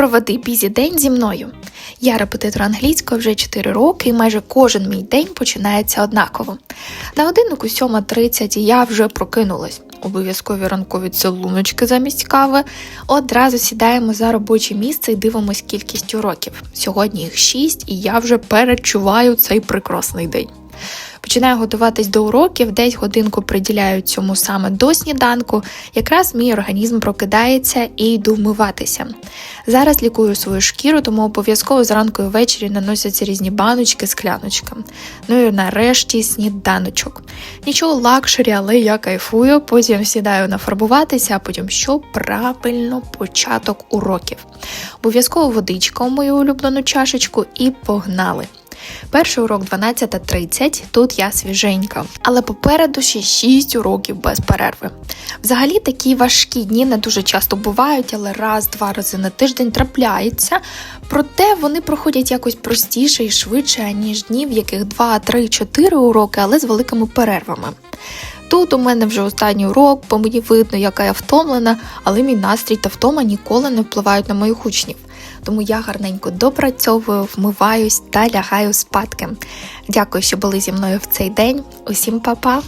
Проведи бізі день зі мною. Я репетитор англійської вже 4 роки, і майже кожен мій день починається однаково. На годиннику 7.30 і я вже прокинулась. Обов'язкові ранкові цілуночки замість кави. Одразу сідаємо за робоче місце і дивимось кількість уроків. Сьогодні їх 6, і я вже перечуваю цей прекрасний день. Починаю готуватись до уроків, десь годинку приділяю цьому саме до сніданку. Якраз мій організм прокидається і йду вмиватися. Зараз лікую свою шкіру, тому обов'язково зранку і ввечері наносяться різні баночки, скляночка. Ну і нарешті сніданочок. Нічого лакшері, але я кайфую. Потім сідаю нафарбуватися, а потім що правильно початок уроків. Обов'язково водичка у мою улюблену чашечку і погнали. Перший урок 12.30, тут я свіженька. Але попереду ще 6 уроків без перерви. Взагалі такі важкі дні не дуже часто бувають, але раз-два рази на тиждень трапляється. Проте вони проходять якось простіше і швидше, ніж дні, в яких 2, 3, 4 уроки, але з великими перервами. Тут у мене вже останній урок, по мені видно, яка я втомлена, але мій настрій та втома ніколи не впливають на моїх учнів. Тому я гарненько допрацьовую, вмиваюсь та лягаю спадки. Дякую, що були зі мною в цей день. Усім па-па!